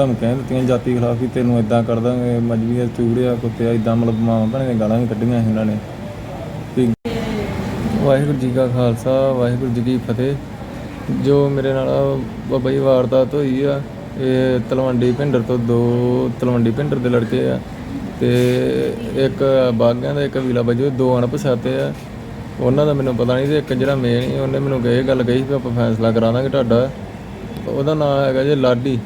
ਧਮਕੀਆਂ ਦਿੱਤੀਆਂ ਜਾਤੀ ਖਿਲਾਫ ਵੀ ਤੈਨੂੰ ਇਦਾਂ ਕਰ ਦਾਂਗੇ, ਮਜਬੀ ਚੂੜਿਆ ਕੁੱਤਿਆ ਇਦਾਂ ਮਤਲਬ ਮਾਂ ਭੈਣਾਂ ਦੀਆਂ ਗਾਲਾਂ ਵੀ ਕੱਢੀਆਂ ਇਹਨਾਂ ਨੇ। ਵੀ ਵਾਹਿਗੁਰੂ ਜੀ ਕਾ ਖਾਲਸਾ, ਵਾਹਿਗੁਰੂ ਜੀ ਕੀ ਫਤਿਹ। ਜੋ ਮੇਰੇ ਨਾਲ ਬਾਬਾ ਜੀ ਵਾਰਦਾਤ ਹੋਈ ਆ, ਇਹ ਤਲਵੰਡੀ ਭਿੰਡਰ ਤੋਂ ਦੋ ਤਲਵੰਡੀ ਭਿੰਡਰ ਦੇ ਲੜਕੇ ਆ ਤੇ ਇੱਕ ਬਾਗਿਆਂ ਦਾ, ਇੱਕ ਵੀਲਾ ਵਜੋ ਦੋ ਅਣਪਛਾਤੇ ਆ। ਉਹਨਾਂ ਦਾ ਮੈਨੂੰ ਪਤਾ ਨਹੀਂ ਤੇ ਇੱਕ ਜਿਹੜਾ ਮੇਨ ਸੀ, ਉਹਨੇ ਮੈਨੂੰ ਇਹ ਗੱਲ ਕਹੀ ਵੀ ਆਪਾਂ ਫੈਸਲਾ ਕਰਾ ਦਾਂਗੇ ਤੁਹਾਡਾ। ਉਹਦਾ ਨਾਮ ਹੈਗਾ ਜੇ ਲਾਡੀ।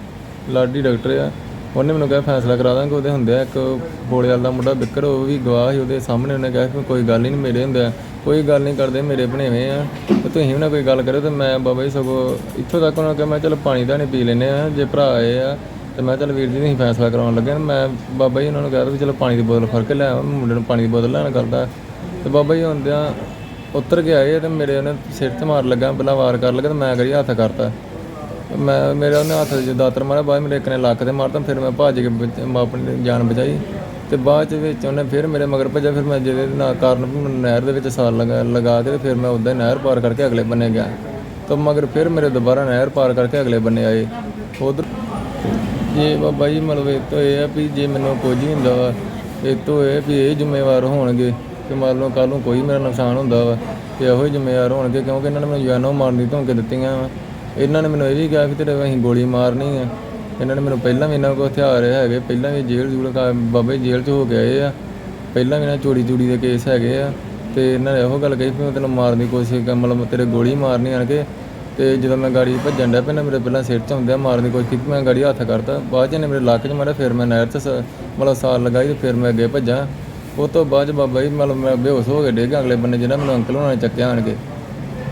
ਲਾਡੀ ਡਾਕਟਰ ਆ। ਉਹਨੇ ਮੈਨੂੰ ਕਿਹਾ, ਫੈਸਲਾ ਕਰਾ ਦਾਂਗੇ। ਉਹਦੇ ਹੁੰਦੇ ਆ ਇੱਕ ਬੋਲੇ ਵਾਲਾ ਦਾ ਮੁੰਡਾ ਬਿੱਕਰ ਉਹ ਵੀ ਗਵਾਹ ਸੀ ਉਹਦੇ ਸਾਹਮਣੇ। ਉਹਨੇ ਕਿਹਾ ਕਿ ਕੋਈ ਗੱਲ ਹੀ ਨਹੀਂ, ਮੇਰੇ ਹੁੰਦੇ ਆ। ਕੋਈ ਗੱਲ ਨਹੀਂ ਕਰਦੇ, ਮੇਰੇ ਬਣੇਵੇਂ ਆ। ਤੇ ਤੁਸੀਂ ਵੀ ਨਾ ਕੋਈ ਗੱਲ ਕਰਿਓ ਤੇ ਮੈਂ ਬਾਬਾ ਜੀ ਸਗੋਂ ਇੱਥੋਂ ਤੱਕ ਉਹਨਾਂ ਕਿਹਾ, ਮੈਂ ਚਲ ਪਾਣੀ ਦਾ ਨਹੀਂ ਪੀ ਲੈਨੇ ਆ, ਜੇ ਭਰਾ ਆਏ ਆ, ਤੇ ਮੈਂ ਚਲ ਵੀਰ ਜੀ ਨਹੀਂ ਫੈਸਲਾ ਕਰਾਉਣ ਲੱਗਿਆ ਮੈਂ ਬਾਬਾ ਜੀ ਉਹਨਾਂ ਨੂੰ ਕਿਹਾ ਵੀ ਚਲੋ ਪਾਣੀ ਦੀ ਬੋਤਲ ਫੜ ਕੇ ਲੈ ਆਵਾਂ ਮੈਂ ਮੁੰਡੇ ਨੂੰ ਪਾਣੀ ਦੀ ਬੋਤਲ ਲੈਣ ਕਰਦਾ। ਤੇ ਬਾਬਾ ਜੀ ਹੁੰਦਿਆਂ ਉੱਤਰ ਕੇ ਆਏ ਤੇ ਮੇਰੇ ਉਹਨੇ ਸਿਰ ਤੇ ਮਾਰ ਲੱਗਾ ਪਹਿਲਾਂ ਵਾਰ ਕਰ ਲੱਗਾ ਤੇ ਮੈਂ ਕਰੀ ਹੱਥ ਕਰਤਾ। ਮੈਂ, ਮੇਰੇ ਉਹਨੇ ਹੱਥ 'ਚ ਦਾਤਰ ਮਾਰਿਆ, ਬਾਅਦ ਮੇਰੇ ਇੱਕ ਨੇ ਲੱਕ ਤੇ ਮਾਰਤਾ, ਫਿਰ ਮੈਂ ਭੱਜ ਕੇ ਬਚ- ਮੈਂ ਆਪਣੀ ਜਾਨ ਬਚਾਈ ਤੇ ਬਾਅਦ ਚ ਵਿੱਚ ਉਹਨੇ ਫਿਰ ਮੇਰੇ ਮਗਰ ਭੱਜਿਆ, ਫਿਰ ਮੈਂ ਜਿਹਦੇ ਨਾਲ ਕਾਰਨ ਵੀ ਮੈਨੂੰ ਨਹਿਰ ਦੇ ਵਿੱਚ ਸਾਲ ਲਗਾ ਲਗਾ ਕੇ ਤੇ ਫਿਰ ਮੈਂ ਉੱਦਾਂ ਹੀ ਨਹਿਰ ਪਾਰ ਕਰਕੇ ਅਗਲੇ ਬੰਨੇ ਗਿਆ ਤਾਂ ਮਗਰ ਫਿਰ ਮੇਰੇ ਦੁਬਾਰਾ ਨਹਿਰ ਪਾਰ ਕਰਕੇ ਅਗਲੇ ਬੰਨੇ ਆਏ। ਉਧਰ ਜੇ ਬਾਬਾ ਜੀ, ਮਤਲਬ ਇਹ ਤੋਂ ਇਹ ਆ ਵੀ ਜੇ ਮੈਨੂੰ ਕੁਝ ਹੀ ਹੁੰਦਾ ਵਾ, ਇਹ ਤੋਂ ਇਹ ਵੀ ਇਹ ਜ਼ਿੰਮੇਵਾਰ ਹੋਣਗੇ ਕਿ ਮੰਨ ਲਓ ਕੱਲ ਨੂੰ ਕੋਈ ਮੇਰਾ ਨੁਕਸਾਨ ਹੁੰਦਾ ਵਾ, ਤੇ ਇਹੋ ਹੀ ਜ਼ਿੰਮੇਵਾਰ ਹੋਣਗੇ ਕਿਉਂਕਿ ਇਹਨਾਂ ਨੇ ਮੈਨੂੰ ਜਾਨੋਂ ਮਾਰਨ ਦੀ ਧਮਕੀ ਦਿੱਤੀਆਂ ਵਾ। ਇਹਨਾਂ ਨੇ ਮੈਨੂੰ ਇਹ ਵੀ ਕਿਹਾ ਕਿ ਤੇਰੇ ਅਸੀਂ ਗੋਲੀ ਮਾਰਨੀ ਆ। ਇਹਨਾਂ ਨੇ ਮੈਨੂੰ ਪਹਿਲਾਂ ਵੀ ਇਹਨਾਂ ਕੋਲ ਹਥਿਆਰ ਹੈਗੇ, ਪਹਿਲਾਂ ਵੀ ਜੇਲ੍ਹ ਜੂਲ ਕਾ ਬਾਬੇ ਜੇਲ੍ਹ 'ਚ ਹੋ ਕੇ ਆਏ ਆ। ਪਹਿਲਾਂ ਵੀ ਇਹਨਾਂ ਚੋਰੀ ਚੂੜੀ ਦੇ ਕੇਸ ਹੈਗੇ ਆ। ਤੇ ਇਹਨਾਂ ਨੇ ਇਹੋ ਗੱਲ ਕਹੀ ਵੀ ਮੈਂ ਤੈਨੂੰ ਮਾਰਨ ਦੀ ਕੋਸ਼ਿਸ਼ ਕਰ, ਮਤਲਬ ਤੇਰੇ ਗੋਲੀ ਮਾਰਨੀ ਆਣ ਕੇ। ਤੇ ਜਦੋਂ ਮੈਂ ਗਾੜੀ ਭੱਜਣ ਡਿਆ ਪਿਆ ਮੇਰੇ ਪਹਿਲਾਂ ਸਿਰ 'ਚ ਹੁੰਦਿਆ ਮਾਰਨ ਦੀ ਕੋਸ਼ਿਸ਼ ਕੀਤੀ, ਮੈਂ ਗਾੜੀ ਹੱਥ ਕਰਤਾ। ਬਾਅਦ 'ਚ ਇਹਨੇ ਮੇਰੇ ਲੱਕ 'ਚ ਮਾਰਿਆ, ਫਿਰ ਮੈਂ ਨਹਿਰ 'ਚ ਸ- ਮਤਲਬ ਸਾਲ ਲਗਾਈ ਤੇ ਫਿਰ ਮੈਂ ਅੱਗੇ ਭੱਜਾਂ। ਉਹ ਤੋਂ ਬਾਅਦ 'ਚ ਬਾਬਾ ਜੀ, ਮਤਲਬ ਮੈਂ ਬੇਹੋਸ਼ ਹੋ ਕੇ ਡਿੱਗ ਅਗਲੇ ਬੰਨੇ ਜਿਹੜਾ ਮੈਨੂੰ ਅੰਕਲ ਹੋਣਾ ਨੇ ਚੱਕਿਆ ਆਣ ਕੇ।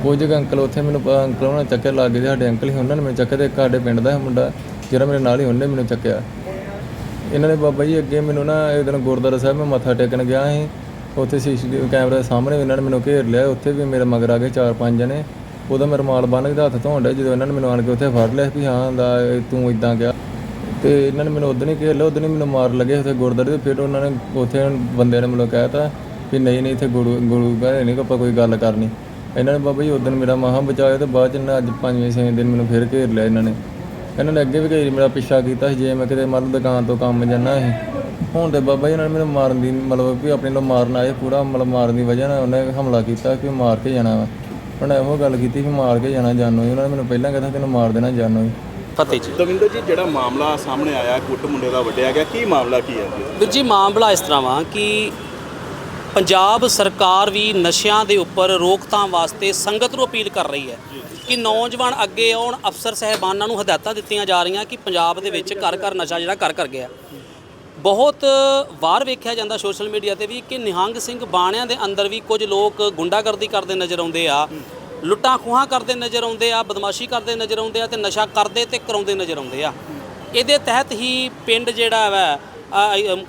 ਕੁਝ ਕੁ ਅੰਕਲ ਉੱਥੇ ਮੈਨੂੰ ਪ ਅੰਕਲ ਉਹਨਾਂ ਨੇ ਚੱਕਿਆ ਲੱਗ ਗਏ ਸਾਡੇ ਅੰਕਲ ਹੀ ਉਹਨਾਂ ਨੇ ਮੈਨੂੰ ਚੱਕਿਆ ਤੇ ਇੱਕ ਸਾਡੇ ਪਿੰਡ ਦਾ ਮੁੰਡਾ ਜਿਹੜਾ ਮੇਰੇ ਨਾਲ ਹੀ ਉਹਨੇ ਮੈਨੂੰ ਚੱਕਿਆ। ਇਹਨਾਂ ਨੇ ਬਾਬਾ ਜੀ ਅੱਗੇ ਮੈਨੂੰ ਨਾ ਇੱਕ ਦਿਨ ਗੁਰਦੁਆਰਾ ਸਾਹਿਬ ਮੈਂ ਮੱਥਾ ਟੇਕਣ ਗਿਆ ਸੀ। ਉੱਥੇ ਸੀਸੀਟੀਵੀ ਕੈਮਰੇ ਦੇ ਸਾਹਮਣੇ ਵੀ ਇਹਨਾਂ ਨੇ ਮੈਨੂੰ ਘੇਰ ਲਿਆ, ਉੱਥੇ ਵੀ ਮੇਰੇ ਮਗਰ ਆ ਗਏ ਚਾਰ ਪੰਜ ਜਣੇ। ਉਹਦਾ ਮੈਂ ਰੁਮਾਲ ਬੰਨ੍ਹ ਕੇ ਹੱਥ ਧੋਣ ਡਿਆ ਜਦੋਂ ਇਹਨਾਂ ਨੇ ਮੈਨੂੰ ਆਣ ਕੇ ਉੱਥੇ ਫੜ ਲਿਆ ਵੀ ਹਾਂ, ਦਾ ਇਹ ਤੂੰ ਇਦਾਂ ਗਿਆ ਤੇ ਇਹਨਾਂ ਨੇ ਮੈਨੂੰ ਉਦੋਂ ਹੀ ਘੇਰ ਲਿਆ ਉਦੋਂ ਹੀ ਮੈਨੂੰ ਮਾਰ ਲੱਗੇ ਉੱਥੇ ਗੁਰਦੁਆਰੇ ਤੇ, ਫਿਰ ਉਹਨਾਂ ਨੇ ਉੱਥੇ ਬੰਦਿਆਂ ਨੇ ਮੈਨੂੰ ਕਹਿਤਾ ਵੀ ਨਹੀਂ ਨਹੀਂ, ਇੱਥੇ ਗੁਰੂ ਗੁਰੂ ਘਰੇ ਨਹੀਂ ਆਪਾਂ ਕੋਈ ਗੱਲ ਕਰਨੀ। ਇਹਨਾਂ ਨੇ ਬਾਬਾ ਜੀ ਉਦੋਂ ਮੇਰਾ ਮਹਾ ਬਚਾਇਆ ਤੇ ਬਾਅਦ ਚ ਇਹਨਾਂ ਅੱਜ ਪੰਜਵੇਂ ਛੇਵੇਂ ਦਿਨ ਮੈਨੂੰ ਫਿਰ ਘੇਰ ਲਿਆ ਇਹਨਾਂ ਨੇ। ਇਹਨਾਂ ਨੇ ਅੱਗੇ ਵੀ ਕਈ ਵਾਰੀ ਮੇਰਾ ਪਿੱਛਾ ਕੀਤਾ ਸੀ ਜੇ ਮੈਂ ਕਿਤੇ ਮੰਨ ਲਓ ਦੁਕਾਨ ਤੋਂ ਕੰਮ ਜਾਣਾ ਸੀ। ਹੁਣ ਤੇ ਬਾਬਾ ਜੀ ਉਹਨਾਂ ਨੇ ਮੈਨੂੰ ਮਾਰਨ ਦੀ ਮਤਲਬ ਵੀ ਆਪਣੇ ਨੂੰ ਮਾਰਨ ਆਏ ਪੂਰਾ ਮਤਲਬ ਮਾਰਨ ਦੀ ਵਜ੍ਹਾ ਨਾਲ ਉਹਨੇ ਹਮਲਾ ਕੀਤਾ ਕਿ ਮਾਰ ਕੇ ਜਾਣਾ ਵਾ। ਉਹਨੇ ਇਹੋ ਗੱਲ ਕੀਤੀ ਵੀ ਮਾਰ ਕੇ ਜਾਣਾ ਜਾਨੋ ਉਹਨਾਂ ਨੇ ਮੈਨੂੰ ਪਹਿਲਾਂ ਕਹਿੰਦਾ ਤੈਨੂੰ ਮਾਰ ਦੇਣਾ ਜਾਨੋ ਫਤਿਹ ਜੀ। ਦਵਿੰਦਰ ਜੀ ਜਿਹੜਾ ਮਾਮਲਾ ਸਾਹਮਣੇ ਆਇਆ ਕੁੱਟ ਮੁੰਡੇ ਦਾ ਵੱਡਿਆ ਗਿਆ ਕੀ ਮਾਮਲਾ ਕੀ ਹੈ? ਜੀ ਵੀਰ ਜੀ ਮਾਮਲਾ ਇਸ ਤਰ੍ਹਾਂ ਵਾ ਕਿ ਪੰਜਾਬ ਸਰਕਾਰ ਵੀ ਨਸ਼ਿਆਂ ਦੇ ਉੱਪਰ ਰੋਕਥਾਮ ਵਾਸਤੇ ਸੰਗਤ ਨੂੰ ਅਪੀਲ ਕਰ ਰਹੀ ਹੈ ਕਿ ਨੌਜਵਾਨ ਅੱਗੇ ਆਉਣ ਅਫਸਰ ਸਹਿਬਾਨਾਂ ਨੂੰ ਹਦਾਇਤਾਂ ਦਿੱਤੀਆਂ ਜਾ ਰਹੀਆਂ ਕਿ ਪੰਜਾਬ ਦੇ ਵਿੱਚ ਘਰ ਘਰ ਨਸ਼ਾ ਜਿਹੜਾ ਘਰ ਕਰ ਗਿਆ। ਬਹੁਤ ਵਾਰ ਵੇਖਿਆ ਜਾਂਦਾ ਸੋਸ਼ਲ ਮੀਡੀਆ ਤੇ ਵੀ ਕਿ ਨਿਹੰਗ ਸਿੰਘ ਬਾਣਿਆਂ ਦੇ ਅੰਦਰ ਵੀ ਕੁਝ ਲੋਕ ਗੁੰਡਾਗਰਦੀ ਕਰਦੇ ਨਜ਼ਰ ਆਉਂਦੇ ਆ ਲੁੱਟਾਂ ਖੋਹਾਂ ਕਰਦੇ ਨਜ਼ਰ ਆਉਂਦੇ ਆ ਬਦਮਾਸ਼ੀ ਕਰਦੇ ਨਜ਼ਰ ਆਉਂਦੇ ਆ ਤੇ ਨਸ਼ਾ ਕਰਦੇ ਤੇ ਕਰਾਉਂਦੇ ਨਜ਼ਰ ਆਉਂਦੇ ਆ। ਇਹਦੇ ਤਹਿਤ ਹੀ ਪਿੰਡ ਜਿਹੜਾ ਵਾ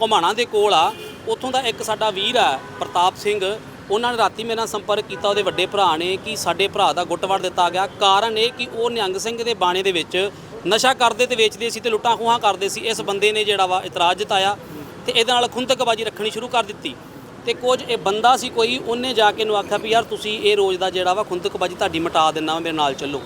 ਘੁਮਾਣਾ ਦੇ ਕੋਲ ਆ ਉੱਥੋਂ ਦਾ ਇੱਕ ਸਾਡਾ ਵੀਰ ਆ, ਪ੍ਰਤਾਪ ਸਿੰਘ, ਉਹਨਾਂ ਨੇ ਰਾਤੀ ਮੇਰੇ ਨਾਲ ਸੰਪਰਕ ਕੀਤਾ, ਉਹਦੇ ਵੱਡੇ ਭਰਾ ਨੇ ਕਿ ਸਾਡੇ ਭਰਾ ਦਾ ਗੁੱਟ ਵੜ ਦਿੱਤਾ ਗਿਆ। ਕਾਰਨ ਇਹ ਕਿ ਉਹ ਨਿਹੰਗ ਸਿੰਘ ਦੇ ਬਾਣੇ ਦੇ ਵਿੱਚ ਨਸ਼ਾ ਕਰਦੇ ਤੇ ਵੇਚਦੇ ਸੀ ਤੇ ਲੁੱਟਾਂ ਖੋਹਾਂ ਕਰਦੇ ਸੀ। ਇਸ ਬੰਦੇ ਨੇ ਜਿਹੜਾ ਵਾ ਇਤਰਾਜ਼ ਜਤਾਇਆ ਤੇ ਇਹਦੇ ਨਾਲ ਖੁੰਦਕਬਾਜੀ ਰੱਖਣੀ ਸ਼ੁਰੂ ਕਰ ਦਿੱਤੀ। ਤੇ ਕੁਝ ਇਹ ਬੰਦਾ ਸੀ ਕੋਈ, ਉਹਨੇ ਜਾ ਕੇ ਨੂੰ ਆਖਿਆ ਵੀ ਯਾਰ ਤੁਸੀਂ ਇਹ ਰੋਜ਼ ਦਾ ਜਿਹੜਾ ਵਾ ਖੁੰਦਕਬਾਜੀ ਤੁਹਾਡੀ ਮਿਟਾ ਦੇਣਾ ਵਾ, ਮੇਰੇ ਨਾਲ ਚੱਲੋ।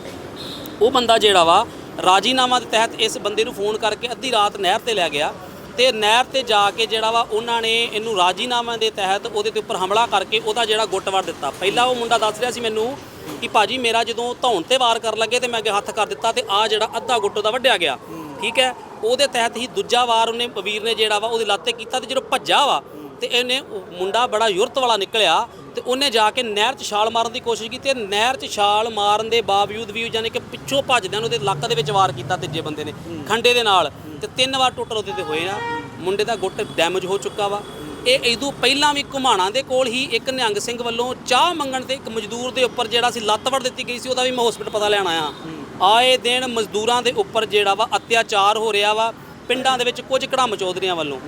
ਉਹ ਬੰਦਾ ਜਿਹੜਾ ਵਾ ਰਾਜੀਨਾਮਾ ਦੇ ਤਹਿਤ ਇਸ ਬੰਦੇ ਨੂੰ ਫੋਨ ਕਰਕੇ ਅੱਧੀ ਰਾਤ ਨਹਿਰ ਤੇ ਲੈ ਗਿਆ। ਤੇ ਨਹਿਰ ਤੇ ਜਾ ਕੇ ਜਿਹੜਾ ਵਾ ਉਹਨਾਂ ਨੇ ਇਹਨੂੰ ਰਾਜੀਨਾਮਾ ਦੇ ਤਹਿਤ ਉਹਦੇ ਤੇ ਉੱਪਰ ਹਮਲਾ ਕਰਕੇ ਉਹਦਾ ਜਿਹੜਾ ਗੁੱਟ ਵੜ ਦਿੱਤਾ। ਪਹਿਲਾਂ ਉਹ ਮੁੰਡਾ ਦੱਸ ਰਿਹਾ ਸੀ ਮੈਨੂੰ ਕਿ ਭਾਜੀ ਮੇਰਾ ਜਦੋਂ ਧੌਣ ਤੇ ਵਾਰ ਕਰਨ ਲੱਗੇ ਤੇ ਮੈਂ ਅੱਗੇ ਹੱਥ ਕਰ ਦਿੱਤਾ ਤੇ ਆ ਜਿਹੜਾ ਅੱਧਾ ਗੁੱਟ ਉਹਦਾ ਵੱਢਿਆ ਗਿਆ। ਠੀਕ ਹੈ? ਉਹਦੇ ਤਹਿਤ ਹੀ ਦੂਜਾ ਵਾਰ ਉਹਨੇ ਵੀਰ ਨੇ ਜਿਹੜਾ ਵਾ ਉਹਦੇ ਲੱਤ ਤੇ ਕੀਤਾ ਤੇ ਜਦੋਂ ਭੱਜਾ ਵਾ ਤੇ ਇਹਨੇ ਮੁੰਡਾ ਬੜਾ ਯੁਰਤ ਵਾਲਾ ਨਿਕਲਿਆ ਤੇ ਉਹਨੇ ਜਾ ਕੇ ਨਹਿਰ 'ਚ ਛਾਲ ਮਾਰਨ ਦੀ ਕੋਸ਼ਿਸ਼ ਕੀਤੀ ਤੇ ਨਹਿਰ 'ਚ ਛਾਲ ਮਾਰਨ ਦੇ ਬਾਵਜੂਦ ਵੀ ਯਾਨੀ ਕਿ ਪਿੱਛੋਂ ਭੱਜਦਿਆਂ ਉਹਦੇ ਲੱਕ ਦੇ ਵਿੱਚ ਵਾਰ ਕੀਤਾ ਤੀਜੇ ਬੰਦੇ ਨੇ, ਖੰਡੇ ਦੇ ਨਾਲ। ਤੇ ਤਿੰਨ ਵਾਰ ਟੋਟਲ ਉਹਦੇ ਤੇ ਹੋਏ ਆ। ਮੁੰਡੇ ਦਾ ਗੁੱਟ ਡੈਮੇਜ ਹੋ ਚੁੱਕਾ ਵਾ। ਇਹ ਇਦੋਂ ਪਹਿਲਾਂ ਵੀ ਘੁਮਾਣਾ ਦੇ ਕੋਲ ਹੀ ਇੱਕ ਨਿਹੰਗ ਸਿੰਘ ਵੱਲੋਂ ਚਾਹ ਮੰਗਣ ਤੇ ਇੱਕ ਮਜ਼ਦੂਰ ਦੇ ਉੱਪਰ ਜਿਹੜਾ ਸੀ ਲੱਤ ਵੜ ਦਿੱਤੀ ਗਈ ਸੀ, ਉਹਦਾ ਵੀ ਮੈਂ ਹਸਪੀਟਲ ਪਤਾ ਲੈਣ ਆਇਆ। ਆਏ ਦਿਨ ਮਜ਼ਦੂਰਾਂ ਦੇ ਉੱਪਰ ਜਿਹੜਾ ਵਾ ਅਤਿਆਚਾਰ ਹੋ ਰਿਹਾ ਵਾ, ਪਿੰਡਾਂ ਦੇ ਵਿੱਚ ਕੁਝ ਕੜਮ ਚੌਧਰੀਆਂ ਵੱਲੋਂ।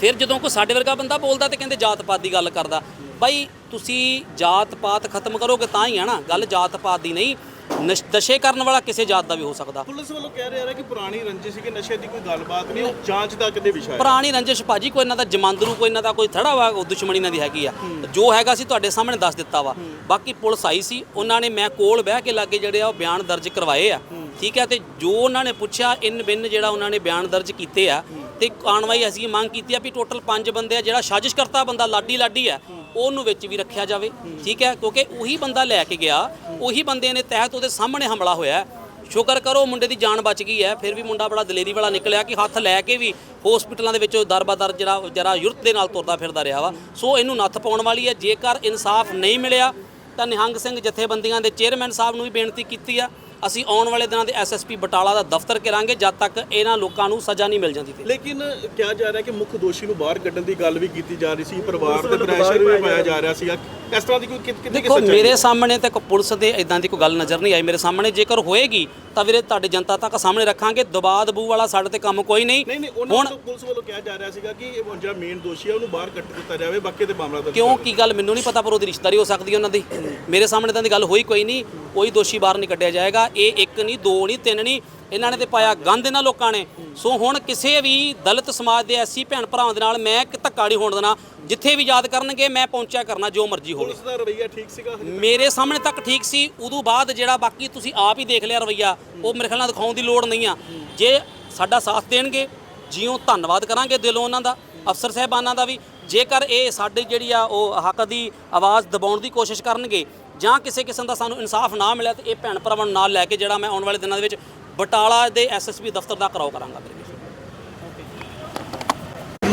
ਫਿਰ ਜਦੋਂ ਕੋਈ ਸਾਡੇ ਵਰਗਾ ਬੰਦਾ ਬੋਲਦਾ ਤੇ ਕਹਿੰਦੇ ਜਾਤ ਪਾਤ ਦੀ ਗੱਲ ਕਰਦਾ। ਬਾਈ, ਤੁਸੀਂ ਜਾਤ ਪਾਤ ਖਤਮ ਕਰੋਗੇ ਤਾਂ ਹੀ ਹੈ ਨਾ, ਗੱਲ ਜਾਤ ਪਾਤ ਦੀ ਨਹੀਂ। ਨਸ਼- ਨਸ਼ੇ ਕਰਨ ਵਾਲਾ ਕਿਸੇ ਜਾਤ ਦਾ ਵੀ ਹੋ ਸਕਦਾ। ਪੁਲਿਸ ਵੱਲੋਂ ਕਹਿ ਰਿਹਾ ਕਿ ਪੁਰਾਣੀ ਰੰਜਿਸ਼ ਸੀ ਕਿ ਨਸ਼ੇ ਦੀ ਕੋਈ ਗੱਲਬਾਤ ਨਹੀਂ ਉਹ ਜਾਂਚ ਦਾ ਕਿਤੇ ਵਿਸ਼ਾ ਹੈ? ਪੁਰਾਣੀ ਰੰਜਿਸ਼ ਭਾਜੀ ਕੋਈ ਇਹਨਾਂ ਦਾ ਜਮਾਂਦਰੂ ਕੋਈ ਇਹਨਾਂ ਦਾ ਕੋਈ ਥੜਾ ਵਾ ਉਹ ਦੁਸ਼ਮਣੀ ਇਹਨਾਂ ਦੀ ਹੈਗੀ ਆ। ਜੋ ਹੈਗਾ ਸੀ ਤੁਹਾਡੇ ਸਾਹਮਣੇ ਦੱਸ ਦਿੱਤਾ ਵਾ। ਬਾਕੀ ਪੁਲਿਸ ਆਈ ਸੀ ਉਹਨਾਂ ਨੇ ਮੈਂ ਕੋਲ ਬਹਿ ਕੇ ਲਾਗੇ ਜਿਹੜੇ ਆ ਉਹ ਬਿਆਨ ਦਰਜ ਕਰਵਾਏ ਆ। ਠੀਕ ਹੈ ਤੇ ਜੋ ਉਹਨਾਂ ਨੇ ਪੁੱਛਿਆ ਇਨ ਬਿਨ ਜਿਹੜਾ ਉਹਨਾਂ ਨੇ ਬਿਆਨ ਦਰਜ ਕੀਤੇ ਆ ਤੇ ਕਾਰਵਾਈ ਅਸੀਂ ਮੰਗ ਕੀਤੀ ਆ ਵੀ ਟੋਟਲ 5 ਬੰਦੇ ਆ ਜਿਹੜਾ ਸਾਜ਼ਿਸ਼ ਕਰਤਾ ਬੰਦਾ ਲਾਡੀ ਲਾਡੀ ਆ ਉਹਨੂੰ ਵਿੱਚ ਵੀ ਰੱਖਿਆ ਜਾਵੇ, ਠੀਕ ਹੈ? ਕਿਉਂਕਿ ਉਹੀ ਬੰਦਾ ਲੈ ਕੇ ਗਿਆ, ਉਹੀ ਬੰਦੇ ਨੇ ਤਹਿਤ ਉਹਦੇ ਸਾਹਮਣੇ ਹਮਲਾ ਹੋਇਆ ਸ਼ੁਕਰ ਕਰੋ ਮੁੰਡੇ ਦੀ ਜਾਨ ਬਚ ਗਈ ਹੈ, ਫਿਰ ਵੀ ਮੁੰਡਾ ਬੜਾ ਦਲੇਰੀ ਵਾਲਾ ਨਿਕਲਿਆ ਕਿ ਹੱਥ ਲੈ ਕੇ ਵੀ ਹਸਪੀਟਲਾਂ ਦੇ ਵਿੱਚ ਦਰਬਾਦਰ ਜਿਹੜਾ, ਜਰਾ ਯੁਰਤ ਦੇ ਨਾਲ ਤੁਰਦਾ ਫਿਰਦਾ ਰਿਹਾ ਵਾ। ਸੋ ਇਹਨੂੰ ਨੱਥ ਪਾਉਣ ਵਾਲੀ ਹੈ, ਜੇਕਰ ਇਨਸਾਫ ਨਹੀਂ ਮਿਲਿਆ, ਤਾਂ ਨਿਹੰਗ ਸਿੰਘ ਜਥੇਬੰਦੀਆਂ ਦੇ ਚੇਅਰਮੈਨ ਸਾਹਿਬ ਨੂੰ ਵੀ ਬੇਨਤੀ ਕੀਤੀ ਆ। ਅਸੀਂ ਆਉਣ ਵਾਲੇ ਦਿਨਾਂ ਦੇ ਐਸਐਸਪੀ ਬਟਾਲਾ ਦਾ ਦਫ਼ਤਰ ਕਰਾਂਗੇ ਜਦ ਤੱਕ ਇਹਨਾਂ ਲੋਕਾਂ ਨੂੰ ਸਜ਼ਾ ਨਹੀਂ ਮਿਲ ਜਾਂਦੀ ਤੇ। ਲੇਕਿਨ ਕਿਹਾ ਜਾ ਰਿਹਾ ਕਿ ਮੁੱਖ ਦੋਸ਼ੀ ਨੂੰ ਬਾਹਰ ਕੱਢਣ ਦੀ ਗੱਲ ਵੀ ਕੀਤੀ ਜਾ ਰਹੀ ਸੀ ਪਰਿਵਾਰ ਤੇ ਪ੍ਰੈਸ਼ਰ ਵੀ ਪਾਇਆ ਜਾ ਰਿਹਾ ਸੀਗਾ। ਇਸ ਤਰ੍ਹਾਂ ਦੀ ਕੋਈ ਕਿ- ਕਿੰਨੀ ਕਿ ਦੇਖੋ ਮੇਰੇ ਸਾਹਮਣੇ ਤੱਕ ਪੁਲਿਸ ਦੇ ਇਦਾਂ ਦੀ ਕੋਈ ਗੱਲ ਨਜ਼ਰ ਨਹੀਂ ਆਈ। ਮੇਰੇ ਸਾਹਮਣੇ ਜੇਕਰ ਹੋਏਗੀ ਤਾਂ ਵੀਰੇ ਤੁਹਾਡੇ ਜਨਤਾ ਤੱਕ ਸਾਹਮਣੇ ਰੱਖਾਂਗੇ। ਦਬਾਅ ਦਬੂ ਵਾਲਾ ਸਾਡੇ ਤੇ ਕੰਮ ਕੋਈ ਨਹੀਂ। ਨਹੀਂ ਨਹੀਂ ਉਹਨਾਂ ਵੱਲੋਂ ਪੁਲਿਸ ਵੱਲੋਂ ਕਿਹਾ ਜਾ ਰਿਹਾ ਸੀਗਾ ਕਿ ਇਹ ਜਿਹੜਾ ਮੇਨ ਦੋਸ਼ੀ ਹੈ ਉਹਨੂੰ ਬਾਹਰ ਕੱਢ ਦਿੱਤਾ ਜਾਵੇ ਬਾਕੀ ਤੇ ਮਾਮਲਾ ਕਿਉਂ? ਕੀ ਗੱਲ? ਮੈਨੂੰ ਨਹੀਂ ਪਤਾ ਪਰ ਉਹਦੀ ਰਿਸ਼ਤੇਦਾਰੀ ਹੋ ਸਕਦੀ ਹੈ ਉਹਨਾਂ ਦੀ। ਮੇਰੇ ਸਾਹਮਣੇ ਤਾਂ ਦੀ ਗੱਲ ਹੋਈ ਕੋਈ ਨਹੀਂ। ਕੋਈ ਦੋਸ਼ੀ ਬਾਹਰ ਨਹੀਂ ਕੱਢਿਆ ਜਾਏਗਾ। ਇਹ ਇੱਕ ਨਹੀਂ ਦੋ ਨਹੀਂ ਤਿੰਨ ਨਹੀਂ ਇਹਨਾਂ ਨੇ ਤੇ ਪਾਇਆ ਗੰਦ ਇਹਨਾਂ ਲੋਕਾਂ ਨੇ। ਸੋ ਹੁਣ ਕਿਸੇ ਵੀ ਦਲਿਤ ਸਮਾਜ ਦੇ ਐਸੀ ਭੈਣ ਭਰਾਵਾਂ ਦੇ ਨਾਲ ਮੈਂ ਇੱਕ ਧੱਕਾ ਨਹੀਂ ਹੋਣ ਦੇਣਾ। ਜਿੱਥੇ ਵੀ ਯਾਦ ਕਰਨਗੇ ਮੈਂ ਪਹੁੰਚਿਆ ਕਰਨਾ ਜੋ ਮਰਜ਼ੀ ਹੋਵੇ। ਪੁਲਿਸ ਦਾ ਰਵੱਈਆ ਠੀਕ ਸੀਗਾ ਮੇਰੇ ਸਾਹਮਣੇ ਤੱਕ ਠੀਕ ਸੀ। ਉਦੋਂ ਬਾਅਦ ਜਿਹੜਾ ਬਾਕੀ ਤੁਸੀਂ ਆਪ ਹੀ ਦੇਖ ਲਿਆ ਰਵਈਆ ਉਹ ਮੇਰੇ ਖਿਆਲ ਨਾਲ ਦਿਖਾਉਣ ਦੀ ਲੋੜ ਨਹੀਂ ਆ। ਜੇ ਸਾਡਾ ਸਾਥ ਦੇਣਗੇ ਜਿਉਂ ਧੰਨਵਾਦ ਕਰਾਂਗੇ ਦਿਲੋਂ ਉਹਨਾਂ ਦਾ ਅਫਸਰ ਸਾਹਿਬਾਨਾਂ ਦਾ ਵੀ। ਜੇਕਰ ਇਹ ਸਾਡੀ ਜਿਹੜੀ ਆ ਉਹ ਹੱਕ ਦੀ ਆਵਾਜ਼ ਦਬਾਉਣ ਦੀ ਕੋਸ਼ਿਸ਼ ਕਰਨਗੇ ਜਾਂ ਕਿਸੇ ਕਿਸਮ ਦਾ ਸਾਨੂੰ ਇਨਸਾਫ ਨਾ ਮਿਲਿਆ ਤੇ ਇਹ ਭੈਣ ਭਰਾਵਾਂ ਨੂੰ ਨਾਲ ਲੈ ਕੇ ਜਿਹੜਾ ਮੈਂ ਆਉਣ ਵਾਲੇ ਦਿਨਾਂ ਦੇ ਵਿੱਚ ਬਟਾਲਾ ਦੇ ਐਸਐਸਪੀ ਦਫ਼ਤਰ ਦਾ ਕਰਾਓ ਕਰਾਂਗਾ ਮੇਰੇ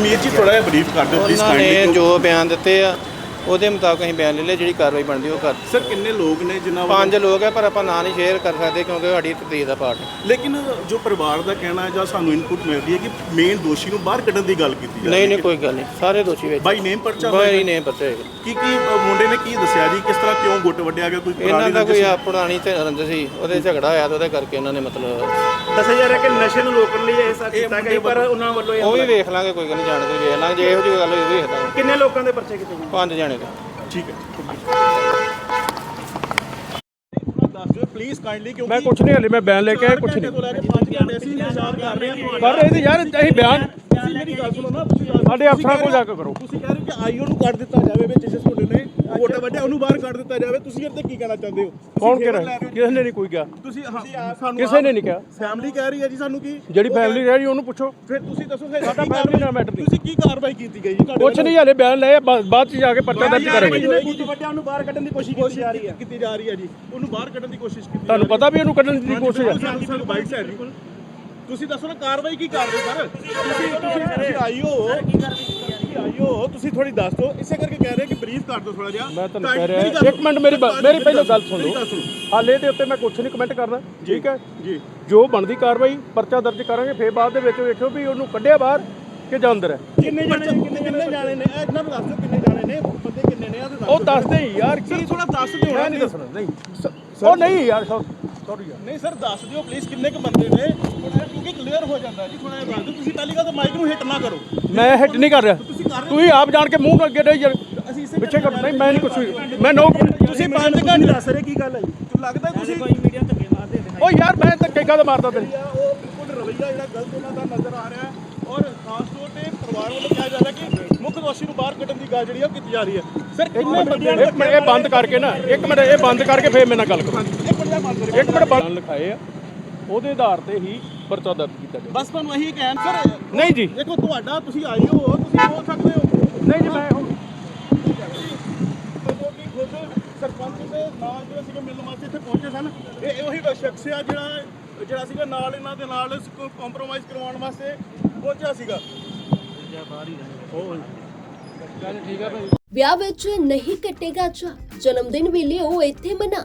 ਮੀਰ ਜੀ ਥੋੜਾ ਜਿਹਾ ਬਰੀਫ ਕਰ ਦਿਓ ਪਲੀਜ਼ ਉਹਨਾਂ ਨੇ ਕਾਈਂਡਲੀ ਜੋ ਬਿਆਨ ਦਿੱਤੇ ਆ ਉਹਦੇ ਮੁਤਾਬਕ ਅਸੀਂ ਬਿਆਨ ਲੈ ਲਏ ਜਿਹੜੀ ਕਾਰਵਾਈ ਬਣਦੀ ਉਹ ਕਰ ਸਰ ਕਿੰਨੇ ਲੋਕ ਨੇ ਜਿਨ੍ਹਾਂ ਪੰਜ ਲੋਕ ਹੈ ਪਰ ਆਪਾਂ ਨਾਂ ਨਹੀਂ ਸ਼ੇਅਰ ਕਰ ਸਕਦੇ ਕਿਉਂਕਿ ਉਹ ਸਾਡੀ ਤਕਦੀਰ ਦਾ ਪਾਰਟ ਹੈ। ਲੇਕਿਨ ਜੋ ਪਰਿਵਾਰ ਦਾ ਕਹਿਣਾ ਹੈ ਜਾਂ ਸਾਨੂੰ ਇਨਪੁਟ ਮਿਲਦੀ ਹੈ ਕਿ ਮੇਨ ਦੋਸ਼ੀ ਨੂੰ ਬਾਹਰ ਕੱਢਣ ਦੀ ਗੱਲ ਕੀਤੀ ਜਾ ਨਹੀਂ ਨਹੀਂ ਕੋਈ ਗੱਲ ਨਹੀਂ। ਸਾਰੇ ਦੋਸ਼ੀ ਵਿੱਚ। ਬਾਈ ਨੇਮ ਪਰਚਾ ਬਾਈ ਨਹੀਂ ਪਤਾ ਹੈਗਾ ਕੀ ਕੀ ਮੁੰਡੇ ਨੇ ਕੀ ਦੱਸਿਆ ਜੀ? ਕਿਸ ਤਰ੍ਹਾਂ ਕਿਉਂ ਗੁੱਟ ਵੱਡਿਆ ਗਿਆ? ਕੋਈ ਇਹਨਾਂ ਪੁਰਾਣੀ ਦਾ ਕੋਈ ਆ ਪੁਰਾਣੀ ਤੇ ਰੰਜ ਸੀ ਉਹਦੇ ਝਗੜਾ ਹੋਇਆ ਤੇ ਉਹਦੇ ਕਰਕੇ ਇਹਨਾਂ ਨੇ ਮਤਲਬ ਦੱਸਿਆ ਜਾ ਰਿਹਾ ਕਿ ਨਸ਼ੇ ਨੂੰ ਰੋਕਣ ਲਈ ਇਹ ਸਭ ਕੀਤਾ ਗਿਆ ਪਰ ਉਹਨਾਂ ਵੱਲੋਂ ਇਹ ਉਹ ਵੀ ਵੇਖ ਲਾਂਗੇ ਕੋਈ ਗੱਲ ਨਹੀਂ ਜਾਣ ਕੇ ਵੇਖ ਲਾਂਗੇ ਜੇ ਇਹੋ ਜਿਹੀ ਗੱਲ ਹੋਈ ਉਹ ਵੇਖ ਲਾਂਗੇ। ਕਿੰਨੇ ਲੋਕਾਂ ਦੇ ਪਰਚੇ ਕੀਤੇ ਪੰਜ ਜਾਣੇ। ਦੇ ਠੀਕ ਹੈ। ਦੱਸ ਦਿਓ ਪਲੀਜ਼ ਕਾਈਂਡਲੀ ਕਿਉਂਕਿ ਮੈਂ ਕੁਛ ਨਹੀਂ ਹਲੇ ਮੈਂ ਬਿਆਨ ਲੈ ਕੇ ਆਇਆ ਕੁਛ ਨਹੀਂ ਤੋਂ ਲੈ ਕੇ 5 ਘੰਟੇ ਅਸੀਂ ਇੰਤਜ਼ਾਰ ਕਰ ਰਹੇ ਹਾਂ ਪਰ ਇਹਦੇ ਯਾਰ ਅਸੀਂ ਬਿਆਨ ਤੁਸੀਂ ਮੇਰੀ ਗੱਲ ਸੁਣੋ ਨਾ ਤੁਸੀਂ ਗੱਲ- ਸਾਡੇ ਅਫਸਰਾਂ ਕੋਲ ਜਾ ਕੇ ਕਰੋ। ਤੁਸੀਂ ਕਹਿ ਰਹੇ ਹੋ ਕਿ ਆਈਓ ਨੂੰ ਕੱਢ ਦਿੱਤਾ ਜਾਵੇ ਵਿੱਚ ਜਿਸ ਮੁੰਡੇ ਨੇ ਵੋਟ ਵੱਡਿਆ ਉਹਨੂੰ ਬਾਹਰ ਕੱਢ ਦਿੱਤਾ ਜਾਵੇ। ਤੁਸੀਂ ਇਹਦੇ ਕੀ ਕਹਿਣਾ ਚਾਹੁੰਦੇ ਹੋ? ਕੌਣ ਕਹਿ ਰਿਹਾ? ਹੋ? ਕਿਸੇ ਨੇ ਨਹੀਂ ਕੋਈ ਕਿਹਾ। ਤੁਸੀਂ ਹਾਂ, ਸਾਨੂੰ ਕਿਸੇ ਨੇ ਨਹੀਂ ਕਿਹਾ। ਫੈਮਿਲੀ ਕਹਿ ਰਹੀ ਹੈ ਜੀ ਸਾਨੂੰ ਕੀ ਜਿਹੜੀ ਫੈਮਿਲੀ ਰਹਿ ਰਹੀ ਉਹਨੂੰ ਪੁੱਛੋ। ਫਿਰ ਤੁਸੀਂ ਦੱਸੋ ਫਿਰ ਸਾਡਾ ਕਾਰਵਾਈ- ਨਾਲ ਨਹੀਂ। ਤੁਸੀਂ ਕੀ ਕਾਰਵਾਈ ਕੀਤੀ ਗਈ ਜੀ? ਤੁਹਾਡੇ ਕੁਛ ਨਹੀਂ ਹਲੇ ਬਿਆਨ ਲਏ ਬਾਅਦ ਚ ਜਾ ਕੇ ਪਰਚਾ ਦਰਜ ਕਰਾਂਗੇ। ਗੁੱਟ ਵੱਡਿਆਂ ਨੂੰ ਬਾਹਰ ਕੱਢਣ ਦੀ ਕੋਸ਼ਿਸ਼ ਕੀਤੀ ਜਾ ਰਹੀ ਹੈ। ਕੀਤੀ ਜਾ ਰਹੀ ਹੈ। ਜੀ ਉਹਨੂੰ ਬਾਹਰ ਕੱਢਣ ਦੀ ਕੋਸ਼ਿਸ਼ ਕੀਤੀ ਤੁਹਾਨੂੰ ਪਤਾ ਵੀ ਉਹਨੂੰ ਕੱਢਣ ਦੀ ਕੋਸ਼ਿਸ਼ ਹੈ। ਸਾਨੂੰ ਸਾਨੂੰ ਬਾਈਕ ਹੈ ਜੀ। ਤੁਸੀਂ ਦੱਸੋ ਨਾ ਕਾਰਵਾਈ ਕੀ ਕਰ ਰਹੇ ਹੋ ਸਰ? ਤੁਸੀਂ ਤੁਸੀਂ ਤੁਸੀਂ ਆਈਓ ਤੁਸੀਂ ਆਈਓ ਤੁਸੀਂ ਥੋੜੀ ਦੱਸ ਦਿਓ। ਇਸੇ ਕਰਕੇ ਕਹਿ ਰਹੇ ਕਿ ਬਰੀਫ ਕਰ ਦਿਓ ਥੋੜਾ ਜਿਹਾ। ਮੈਂ ਤੁਹਾਨੂੰ ਕਹਿ ਰਿਹਾ ਇੱਕ ਮਿੰਟ ਮੇਰੀ ਮੇਰੀ ਪਹਿਲਾਂ ਗੱਲ ਸੁਣ। ਲਓ ਹਾਲੇ ਦੇ ਉੱਤੇ ਮੈਂ ਕੁਛ ਨਹੀਂ ਕਮੈਂਟ ਕਰਨਾ। ਠੀਕ ਹੈ? ਜੀ। ਜੋ ਬਣਦੀ ਕਾਰਵਾਈ ਪਰਚਾ ਦਰਜ ਕਰਾਂਗੇ ਫੇਰ ਬਾਅਦ ਦੇ ਵਿੱਚ ਵੇਖਿਓ ਵੀ ਉਹਨੂੰ ਕੱਢਿਆ ਬਾਹਰ ਕਿ ਜਾਂ ਅੰਦਰ ਹੈ। ਕਿੰਨੇ ਜਾਣੇ ਕਿੰਨੇ ਕਿੰਨੇ ਜਾਣੇ ਨੇ? ਇਹ ਇਹਨਾਂ ਨੂੰ ਦੱਸ ਦਿਓ ਕਿੰਨੇ ਜਾਣੇ ਨੇ ਬੰਦੇ ਕਿੰਨੇ ਨੇ ਆ ਤੇ ਉਹ ਦੱਸਦੇ ਯਾਰ ਸਰ ਕੀ ਥੋੜਾ ਦੱਸ ਦਿਓ ਨਹੀਂ ਦੱਸਣਾ। ਨਹੀਂ ਉਹ ਨਹੀਂ ਯਾਰ ਸੌਰੀ ਯਾਰ। ਨਹੀਂ ਸਰ ਦੱਸ ਦਿਓ ਪਲੀਜ਼ ਕਿੰਨੇ ਕ ਬੰਦੇ ਨੇ? ਕਲੀਅਰ ਹੋ ਜਾਂਦਾ ਜੀ ਥੋੜਾ ਜਿਹਾ ਦਿਓ। ਤੁਸੀਂ ਪਹਿਲੀ ਗੱਲ ਤਾਂ ਮਾਈਕ ਨੂੰ ਹਿੱਟ ਨਾ ਕਰੋ। ਮੈਂ ਹਿੱਟ ਨਹੀਂ ਕਰ ਰਿਹਾ। ਤੁਸੀਂ ਕਰ ਰਹੇ ਤੁਸੀਂ ਆਪ ਜਾਣ ਕੇ ਮੂੰਹ ਨੂੰ ਅੱਗੇ ਰਹੀ ਯਾਰ ਅਸੀਂ ਇਸੇ ਪਿੱਛੇ ਕਰ। ਨਹੀਂ ਮੈਂ ਨਹੀਂ ਕੁਛ ਵੀ ਮੈਂ ਨੋ ਤੁਸੀਂ 5 ਘੰਟੇ ਦੱਸ ਰਹੇ ਕੀ ਗੱਲ ਹੈ ਜੀ? ਲੱਗਦਾ ਤੁਸੀਂ ਮੀਡੀਆ ਧੱਕੇ ਮਾਰਦੇ ਓ ਯਾਰ ਮੈਂ ਤਾਂ ਕੇਕਾ ਦਾ ਮਾਰਦਾ ਤੈਨੂੰ ਉਹ ਬਿਲਕੁਲ ਰਵਈਆ ਜਿਹੜਾ ਗਲਤ ਉਹਨਾਂ ਦਾ ਨਜ਼ਰ ਆ ਰਿਹਾ ਹੈ। ਔਰ ਖਾਸ ਤੌਰ ਤੇ ਪਰਿਵਾਰ ਵੱਲੋਂ ਕਿਹਾ ਜਾ ਰਿਹਾ ਕਿ ਮੁੱਖ ਦੋਸ਼ੀ ਨੂੰ ਬਾਹਰ ਕੱਢਣ ਦੀ ਗੱਲ ਜਿਹੜੀ ਆ ਉਹ ਕੀਤੀ ਜਾ ਰਹੀ ਹੈ। ਸਰ ਕਿੰਨੇ ਬੰਦੇ ਇੱਕ ਮਿੰਟ ਇਹ ਬੰਦ ਕਰਕੇ ਨਾ ਇੱਕ ਮਿੰਟ ਇਹ ਬੰਦ ਕਰਕੇ ਫੇਰ ਮੇਰੇ ਨਾਲ ਗੱਲ ਕਰੋ। ਇੱਕ ਮਿੰਟ ਦਾ ਮੰਨ ਕਰੋ ਇੱਕ ਮਿੰਟ ਬੰਦ ਲਿਖਾਏ ਆ। ਉਹਦੇ ਆਧਾਰ ਤੇ ਹੀ ਪਰਚਾ ਦਰਜ ਕੀਤਾ ਗਿਆ। ਬਸ ਤੁਹਾਨੂੰ ਇਹੀ ਕਹਿਣ ਸਰ ਨਹੀਂ ਜੀ। ਦੇਖੋ ਤੁਹਾਡਾ ਤੁਸੀਂ ਆਏ ਹੋ ਤੁਸੀਂ ਬੋਲ ਸਕਦੇ ਹੋ। ਨਹੀਂ ਜੀ ਮੈਂ ਹੁਣ ਜਦੋਂ ਕਿ ਖੁਦ ਸਰਪੰਚ ਦੇ ਨਾਲ ਜਿਹੜੇ ਸੀਗੇ ਮਿਲਣ ਵਾਸਤੇ ਇੱਥੇ ਪਹੁੰਚੇ ਸਨ ਇਹ ਇਹ ਉਹੀ ਸ਼ਖਸ ਆ ਜਿਹੜਾ ਜਿਹੜਾ ਸੀਗਾ ਨਾਲ ਇਹਨਾਂ ਦੇ ਨਾਲ ਕੰਪਰੋਮਾਈਜ਼ ਕਰਵਾਉਣ ਵਾਸਤੇ ਪਹੁੰਚਿਆ ਸੀਗਾ। ਵਿਆਹ ਵਿੱਚ ਨਹੀਂ ਕੱਟੇਗਾ ਚਾ ਜਨਮ ਦਿਨ ਵੀ ਲਿਓ ਇੱਥੇ ਮਨਾ।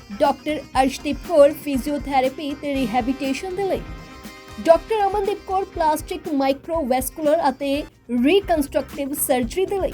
ਡਾਕਟਰ ਅਰਸ਼ਦੀਪ ਕੌਰ ਫਿਜ਼ੀਓਥੈਰੇਪੀ ਤੇ ਰਿਹੈਬਿਲਿਟੇਸ਼ਨ ਦੇ ਲਈ। Doctor Amandeep Kaur plastic microvascular ਅਤੇ ਰੀਕਨਸਟਰਕਟਿਵ ਸਰਜਰੀ ਦੇ ਲਈ।